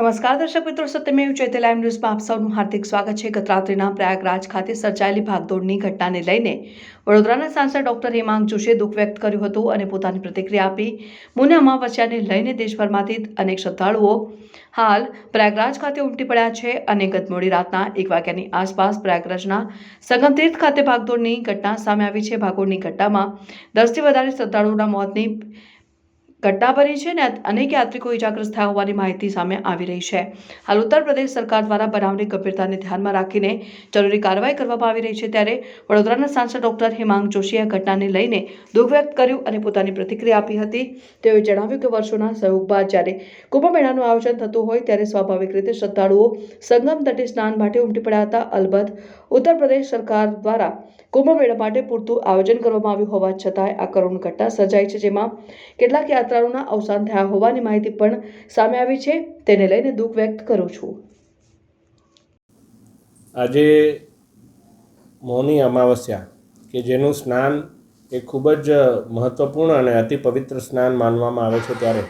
નમસ્કાર દર્શક મિત્રો, સત્યમેવ જયતે લાઈવ ન્યૂઝમાં આપ સૌનું હાર્દિક સ્વાગત છે. ગત રાત્રિના પ્રયાગરાજ ખાતે સર્જાયેલી ભાગદોડની ઘટનાને લઈને વડોદરાના સાંસદ ડોક્ટર હેમાંગ જોશીએ દુઃખ વ્યક્ત કર્યું હતું અને પોતાની પ્રતિક્રિયા આપી. મુને અમાવસ્યાને લઈને દેશભરમાંથી અનેક શ્રદ્ધાળુઓ હાલ પ્રયાગરાજ ખાતે ઉમટી પડ્યા છે અને ગત મોડી રાતના એક વાગ્યાની આસપાસ પ્રયાગરાજના સંગમતીર્થ ખાતે ભાગદોડની ઘટના સામે આવી છે. ભાગોળની ઘટનામાં દસથી વધારે શ્રદ્ધાળુઓના મોતની ઘટના બની છે અને અનેક યાત્રિકો ઇજાગ્રસ્ત થયા હોવાની માહિતી સામે આવી રહી છે. હાલ ઉત્તર પ્રદેશ સરકાર દ્વારા બનાવની ગંભીરતાને ધ્યાનમાં રાખીને જરૂરી કાર્યવાહી કરવામાં આવી રહી છે ત્યારે વડોદરાના સાંસદ ડોક્ટર હેમાંગ જોશીએ ઘટનાને લઈને દુઃખ વ્યક્ત કર્યું અને પોતાની પ્રતિક્રિયા આપી હતી. તેઓએ જણાવ્યું કે વર્ષોના સહયોગ બાદ જ્યારે કુંભ મેળાનું આયોજન થતું હોય ત્યારે સ્વાભાવિક રીતે શ્રદ્ધાળુઓ સંગમ તટે સ્નાન માટે ઉમટી પડ્યા હતા. અલબત્ત ઉત્તર પ્રદેશ સરકાર દ્વારા કુંભ મેળા માટે પૂરતું આયોજન કરવામાં આવ્યું હોવા છતાંય આ કરુણ ઘટના સર્જાઈ છે જેમાં કેટલાક યાત્રાળુઓના અવસાન થયા હોવાની માહિતી પણ સામે આવી છે. તેને લઈને દુઃખ વ્યક્ત કરું છું. આજે મૌની અમાવસ્યા, કે જેનું સ્નાન એ ખૂબ જ મહત્ત્વપૂર્ણ અને અતિ પવિત્ર સ્નાન માનવામાં આવે છે ત્યારે.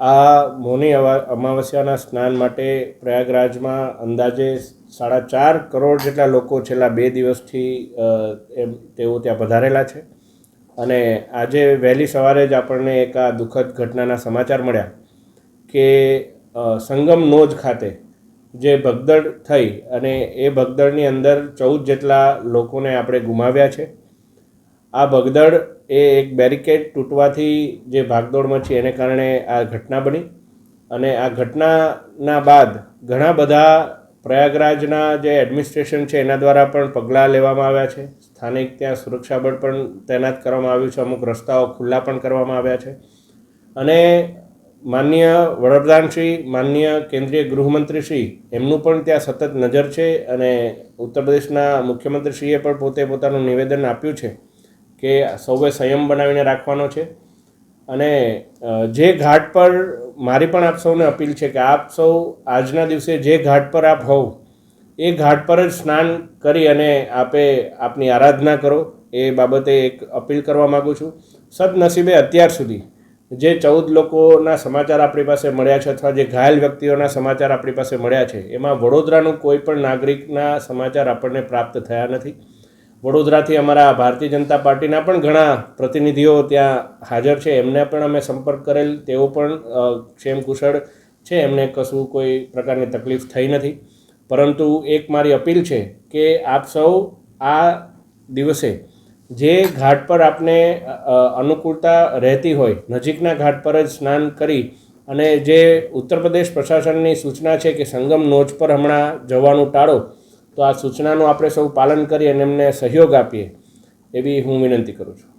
આ મૌની અમાવસ્યાના સ્નાન માટે પ્રયાગરાજમાં અંદાજે સાડા ચાર કરોડ જેટલા લોકો છેલ્લા બે દિવસથી એમ, તેઓ ત્યાં પધારેલા છે. અને આજે વહેલી સવારે જ આપણને એક આ દુઃખદ ઘટનાના સમાચાર મળ્યા કે સંગમ નોજ ખાતે જે ભગદડ થઈ અને એ ભગદડની અંદર ચૌદ જેટલા લોકોને આપણે ગુમાવ્યા છે. આ ભગદડ એ એક બેરિકેડ તૂટવાથી જે ભાગદોડ મચી એને કારણે આ ઘટના બની અને આ ઘટનાના બાદ ઘણા બધા પ્રયાગરાજના જે એડમિનિસ્ટ્રેશન છે, એના દ્વારા પણ પગલાં લેવામાં આવ્યા છે. સ્થાનિક ત્યાં સુરક્ષા બળ પણ તૈનાત કરવામાં આવ્યું છે. અમુક રસ્તાઓ ખુલ્લા પણ કરવામાં આવ્યા છે. અને માનનીય વડાપ્રધાનશ્રી, માનનીય કેન્દ્રીય ગૃહમંત્રીશ્રી, એમનું પણ ત્યાં સતત નજર છે અને ઉત્તર પ્રદેશના મુખ્યમંત્રીશ્રીએ પણ પોતે પોતાનું નિવેદન આપ્યું છે કે સૌએ સંયમ બનાવીને રાખવાનો છે. અને જે ઘાટ પર મારી પણ આપ સૌને અપીલ છે કે આપ સૌ આજના દિવસે જે ઘાટ પર આપ હોવ, એ ઘાટ પર જ સ્નાન કરી અને આપે આપની આરાધના કરો. એ બાબતે એક અપીલ કરવા માગું છું. સદનસીબે અત્યાર સુધી જે ચૌદ લોકોના સમાચાર આપણી પાસે મળ્યા છે અથવા જે ઘાયલ વ્યક્તિઓના સમાચાર આપણી પાસે મળ્યા છે, એમાં વડોદરાનું કોઈ પણ નાગરિકના સમાચાર આપણને પ્રાપ્ત થયા નથી. વડોદરાથી અમારા ભારતીય જનતા પાર્ટીના પણ ઘણા પ્રતિનિધિઓ ત્યાં હાજર છે. એમને પણ અમે સંપર્ક કરેલ, તેઓ પણ ક્ષેમ કુશળ છે. એમને કશું કોઈ પ્રકારની તકલીફ થઈ નથી. પરંતુ એક મારી અપીલ છે કે આપ સૌ આ દિવસે જે ઘાટ પર આપને અનુકૂળતા રહેતી હોય, નજીકના ઘાટ પર જ સ્નાન કરી અને જે ઉત્તર પ્રદેશ પ્રશાસનની સૂચના છે કે સંગમ નોચ પર હમણાં જવાનું ટાળો તો આ સૂચનાનું આપણે સૌ પાલન કરી અને એમને સહયોગ આપીએ, એવી હું વિનંતી કરું છું.